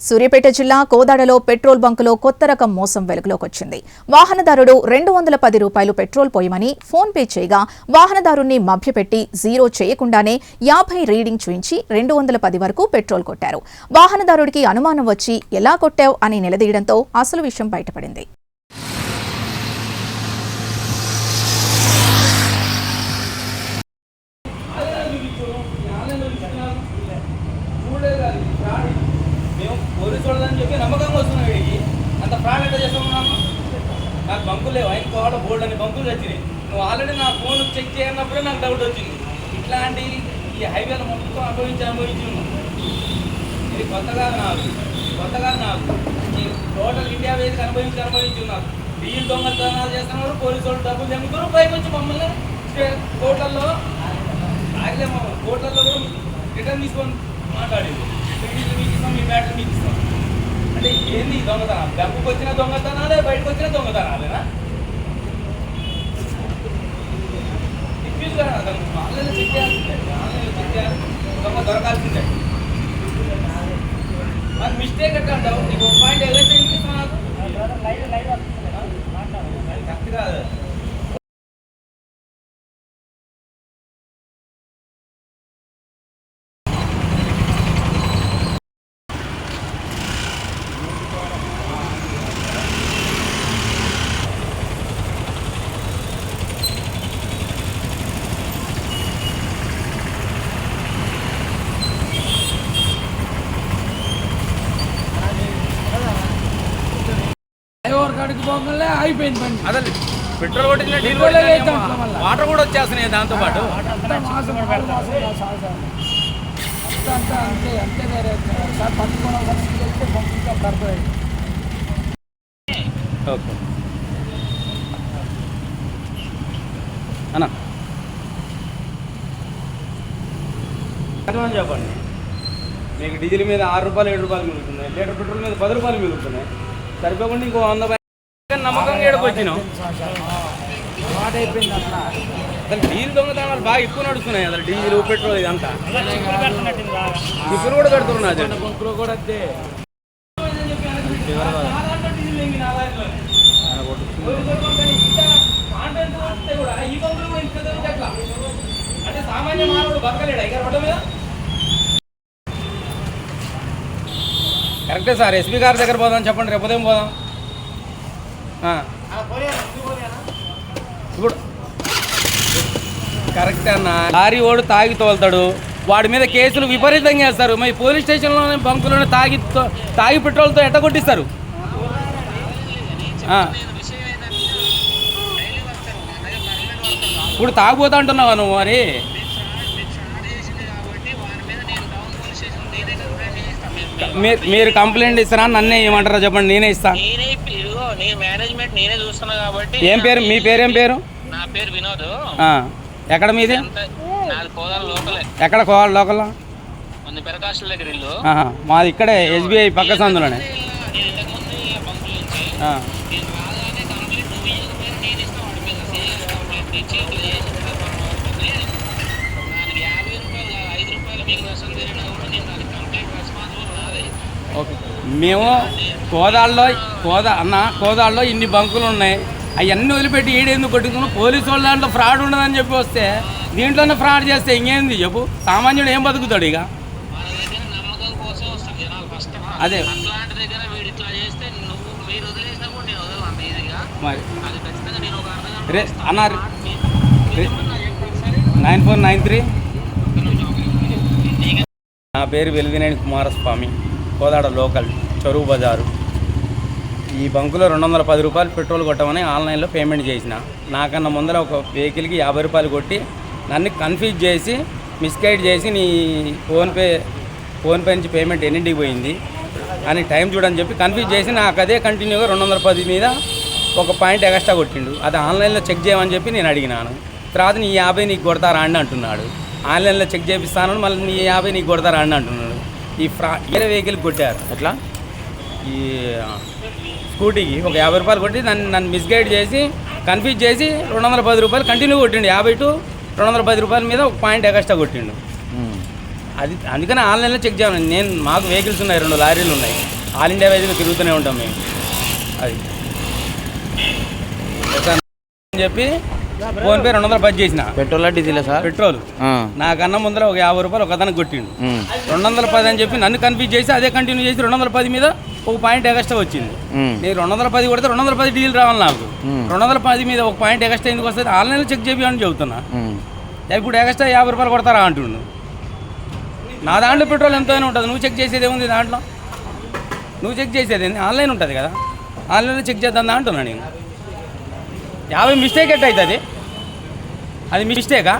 సూర్యాపేట జిల్లా కోదాడలో పెట్రోల్ బంకులో కొత్త రకం మోసం వెలుగులోకి వచ్చింది. వాహనదారుడు రెండు వందల పది రూపాయలు పెట్రోల్ పోయమని ఫోన్ పే చేయగా వాహనదారుణ్ణి మభ్యపెట్టి జీరో చేయకుండానే యాభై రీడింగ్ చూయించి రెండు వందల పది వరకు పెట్రోల్ కొట్టారు. వాహనదారుడికి అనుమానం వచ్చి ఎలా కొట్టావు? అని నిలదీయడంతో అసలు విషయం బయటపడింది మేము పోలీసు వాళ్ళని చెప్పి నమ్మకంగా వస్తున్నాం వీడికి అంత ఫ్రాడ్ ఎట్లా చేస్తున్నాము నాకు బంకులు లేవు. ఆయన కోడ బోల్డ్ అని బంకులు వచ్చినాయి నువ్వు ఆల్రెడీ నా ఫోన్ చెక్ చేయనప్పుడే నాకు డౌట్ వచ్చింది. ఇట్లాంటి ఈ హైవేలు మొత్తం అనుభవించి అనుభవించి ఉన్నాం ఇది కొత్తగా నాకు. కొత్తగా నాకు. ఈ టోటల్ ఇండియా వేదిక అనుభవించి అనుభవించి ఉన్నారు డీజిల్ దొంగతనాలు చేస్తున్నారు పోలీసు వాళ్ళు డబ్బులు తెమ్ముతారు పైకి వచ్చి మమ్మల్ని స్టే- కోర్టులలో మమ్మల్ని కోర్టులలో కూడా రిటర్న్ తీసుకొని మాట్లాడేది. మీకు ఇస్తాం మీ బ్యాటరీ మీకు ఇస్తాం అంటే ఏంది దొంగతనం డబ్బుకి వచ్చిన దొంగతనాలే బయటకు వచ్చిన దొంగతనాలేనా డిఫ్యూజ్ కదా అతను ఆన్లైన్లో చెక్ చేయాల్సిందే. ఆన్లైన్లో చెక్ చేయాలి. దొంగ దొరకాల్సిందే. మరి మిస్టేక్ ఎట్లా అంటావు? నీకు ఒక పాయింట్ ఎగరేస్తే ఇస్తాను నాకు కరెక్ట్ కాదు. కాడికి పోగలే అయిపోయింది బండి. అసలు పెట్రోల్ కొట్టిన డీల్ పెట్రోల్ కొట్టిన. వాటర్ కూడా వచ్చేస్తున్నాయి దాంతో పాటు. అంతా వేరే సార్ పరిస్థితి వెళ్తే పంపించాం ఓకే. అన్న. చెప్పండి. మీకు డీజిల్ మీద ఆరు రూపాయలు ఏడు రూపాయలు మిగులుతున్నాయి. లీటర్ పెట్రోల్ మీద పది రూపాయలు మిగులుతున్నాయి. సరిపోకుండా ఇంకో వంద పై- నమ్మకంగా ఏడుకు వచ్చినాం అసలు డీజిల్ దొంగతనాలు బాగా ఎక్కువ నడుస్తున్నాయి అసలు డీజిల్ పెట్రోల్ ఇదంతా. ఇప్పుడు కూడా పెడుతున్నారు అది. కూడా అంతే. అంటే సామాన్య మానవుడు బతకలేడా ఇక రోడ్డు మీద కరెక్టే సార్ ఎస్పీ గారి దగ్గర పోదాం చెప్పండి రేపు ఉదయం పోదాం. ఇప్పుడు. కరెక్టే అన్న. లారీ ఓడు తాగి తోలుతాడు. వాడి మీద కేసులు విపరీతంగా వేస్తారు. మరి పోలీస్ స్టేషన్లోనే బంకులోనే తాగి తాగి పెట్రోల్తో ఎట్ట కొట్టిస్తారు? ఇప్పుడు తాగిపోతా అంటున్నావా నువ్వు మరి? మీరు మీరు కంప్లైంట్ ఇస్తారా? నన్నే ఏమంటారా చెప్పండి. నేనే ఇస్తా నేనే ఇదిగో నేను మేనేజ్మెంట్ నేనే చూస్తున్నా కాబట్టి ఏం పేరు? మీ పేరేం పేరు? నా పేరు వినోద్. ఎక్కడ మీది? నాది కోదాల లోకలే. ఎక్కడ కోవాలి లోకల్ మంది పెరకాశల దగ్గర ఇల్లు. మాది ఇక్కడే ఎస్బీఐ పక్క సందులోనే. మేము కోదాళ్ళలో కోదా అన్న కోదాళ్ళలో ఇన్ని బంకులు ఉన్నాయి. అవన్నీ వదిలిపెట్టి ఏడేందుకు కొట్టుకున్నాం పోలీసు వాళ్ళ దాంట్లో ఫ్రాడ్ ఉండదని చెప్పి వస్తే దీంట్లోనే ఫ్రాడ్ చేస్తే ఇంకేంది చెప్పు? సామాన్యుడు ఏం బతుకుతాడు ఇక? అదే. మరి. రే అన్న నైన్ ఫోర్ నైన్ త్రీ. నా పేరు వెలిదినేని కుమారస్వామి. కోదాడ లోకల్ చెరువు బజారు ఈ బంకులో రెండు వందల పది రూపాయలు పెట్రోల్ కొట్టమని ఆన్లైన్లో పేమెంట్ చేసిన. నాకన్నా ముందర ఒక వెహికల్కి యాభై రూపాయలు కొట్టి నన్ను కన్ఫ్యూజ్ చేసి మిస్గైడ్ చేసి నీ ఫోన్పే ఫోన్పే నుంచి పేమెంట్ ఎన్నింటికి పోయింది? అని టైం చూడని చెప్పి కన్ఫ్యూజ్ చేసి నాకు అదే కంటిన్యూగా రెండు వందల పది మీద ఒక పాయింట్ ఎక్స్ట్రా కొట్టిండు. అది ఆన్లైన్లో చెక్ చేయమని చెప్పి నేను అడిగినాను. తర్వాత నీ యాభై నీకు కొడతారా అండి అంటున్నాడు. ఆన్లైన్లో చెక్ చేపిస్తానని మళ్ళీ నీ యాభై నీకు కొడతారా అండి అంటున్నాడు. ఈ ఫ్రా వేరే వెహికల్ కొట్టారు. ఎట్లా? ఈ స్కూటీకి ఒక యాభై రూపాయలు కొట్టి నన్ను నన్ను మిస్గైడ్ చేసి కన్ఫ్యూజ్ చేసి రెండు వందల పది రూపాయలు కంటిన్యూ కొట్టిండు. యాభై టు రెండు వందల పది రూపాయల మీద ఒక పాయింట్ ఎక్స్ట్రా కొట్టిండు. అది అందుకని ఆన్లైన్లో చెక్ చేయాలి. నేను మాకు వెహికల్స్ ఉన్నాయి రెండు లారీలు ఉన్నాయి. ఆల్ ఇండియా వైజ్గా తిరుగుతూనే ఉంటాం మేము. అది. ఒకసారి చెప్పి ఫోన్పే రెండు వందలు పది చేసిన. పెట్రోలా డీజిలా సార్? పెట్రోల్. నాకన్నా ముందర ఒక యాభై రూపాయలు ఒక అతనికి కొట్టిండు రెండు వందల పది అని చెప్పి నన్ను కన్ఫ్యూజ్ చేసి అదే కంటిన్యూ చేసి రెండు వందల పది మీద ఒక పాయింట్ ఎగస్ట్రా వచ్చింది. నేను రెండు వందల పది కొడితే రెండు వందల పది డీజిల్ రావాలి నాకు. రెండు వందల పది మీద ఒక పాయింట్ ఎగస్ట్రా ఎందుకు వస్తుంది? ఆన్లైన్లో చెక్ చేయాలని చెబుతున్నా. ఇప్పుడు ఎగస్ట్రా యాభై రూపాయలు కొడతారా అంటుండు. నా దాంట్లో పెట్రోల్ ఎంతైనా ఉంటుంది. నువ్వు చెక్ చేసేది ఏముంది దాంట్లో? నువ్వు చెక్ చేసేది ఏంది? ఆన్లైన్ ఉంటుంది కదా. ఆన్లైన్లో చెక్ చేద్దాం అంటున్నా నేను. యాభై మిస్టేక్ ఎట్ అవుతుంది? అది మిస్టేకా